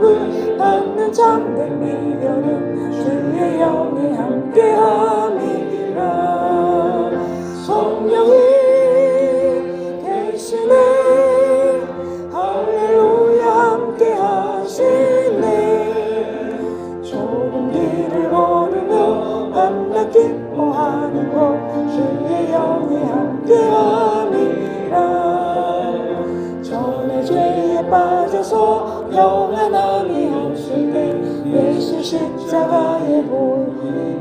복을 받는 참된 미련은 주의 영이 함께함이라. 성령이 계시네. 할렐루야 함께하시네. 좁은 길을 걸으며 밤낮 기뻐하는 것? 주의 영이 함께함이라. 전에 죄에 빠져 서 평안함이 없을 때 예수 십자가에 보이고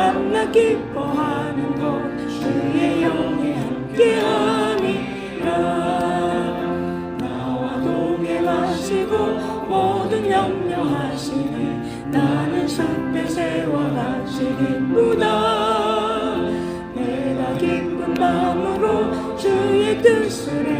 밤낮 기뻐하는 것 주의 영이 함께함이라. 나와 동행하시고 모든 염려하시니 나는 숲에새와 같이 기쁘다. 내가 기쁜 마음으로 주의 뜻을 행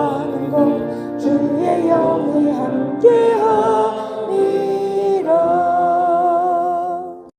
하는 것 주의 영이